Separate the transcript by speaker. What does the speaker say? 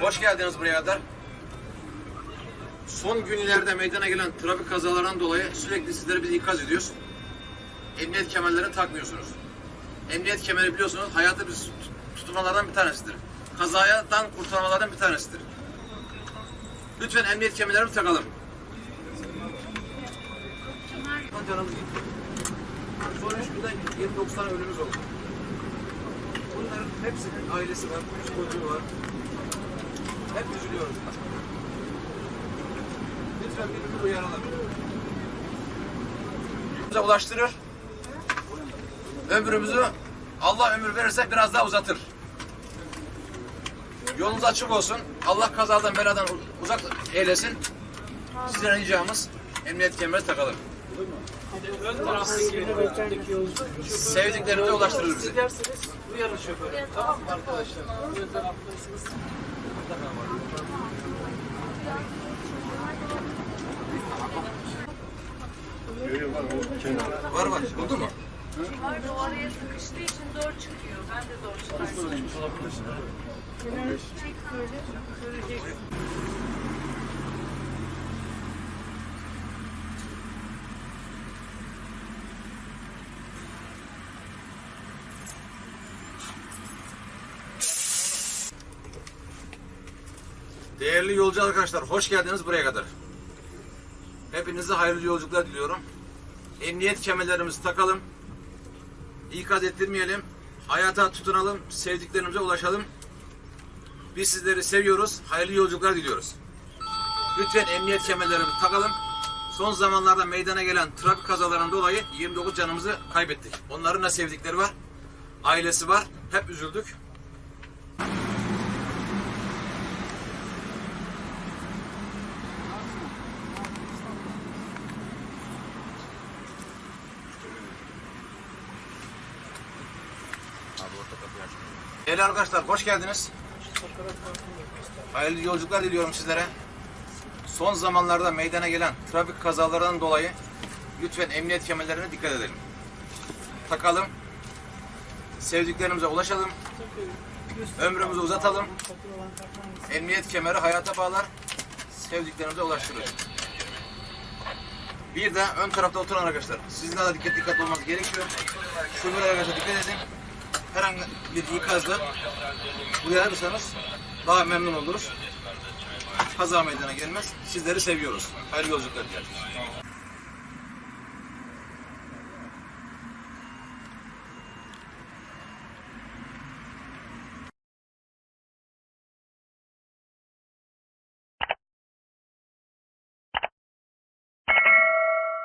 Speaker 1: Hoş geldiniz buraya kadar. Son günlerde meydana gelen trafik kazalarından dolayı sürekli sizleri biz ikaz ediyoruz. Emniyet kemerlerini takmıyorsunuz. Emniyet kemeri biliyorsunuz hayatı biz tut- tutunmalardan bir tanesidir. Kazadan kurtarmalardan bir tanesidir. Lütfen emniyet kemerlerini takalım. Canımız gitti. Son üç günde 29 tane ölümümüz oldu. Bunların hepsinin ailesi var, üç çocuğu var. Hep üzülüyoruz. Lütfen birbirimizi uyaralım. Bize ulaştırır. Ömrümüzü Allah ömür verirse biraz daha uzatır. Yolunuz açık olsun. Allah kazadan beladan uzak eylesin. Sizden ricamız emniyet kemeri takalım. Sevdiklerinize ulaştırır bizi.
Speaker 2: Giderseniz uyarın şoförü. Tamam mı arkadaşlar? Ön taraftasınız.
Speaker 1: Var var. Buldu mu?
Speaker 3: Var o araya sıkıştığı için zor çıkıyor. Ben de zor çıkardım. Çek böyle, göreceksin.
Speaker 1: Değerli yolcu arkadaşlar, hoş geldiniz buraya kadar. Hepinize hayırlı yolculuklar diliyorum. Emniyet kemerlerimizi takalım. İkaz ettirmeyelim. Hayata tutunalım, sevdiklerimize ulaşalım. Biz sizleri seviyoruz, hayırlı yolculuklar diliyoruz. Lütfen emniyet kemerlerimizi takalım. Son zamanlarda meydana gelen trafik kazalarından dolayı 29 canımızı kaybettik. Onların da sevdikleri var, ailesi var. Hep üzüldük. Değerli arkadaşlar hoş geldiniz. Hayırlı yolculuklar diliyorum sizlere. Son zamanlarda meydana gelen trafik kazalarından dolayı lütfen emniyet kemerlerine dikkat edelim. Takalım. Sevdiklerimize ulaşalım. Ömrümüzü uzatalım. Emniyet kemeri hayata bağlar. Sevdiklerimize ulaştırır. Bir de ön tarafta oturan arkadaşlar. Sizin de dikkat dikkat olmanız gerekiyor. Şoför arkadaşlar dikkat edin. Herhangi bir ikazda uyarırsanız daha memnun oluruz. Kaza meydana gelmez. Sizleri seviyoruz. Hayırlı yolculuklar dileriz.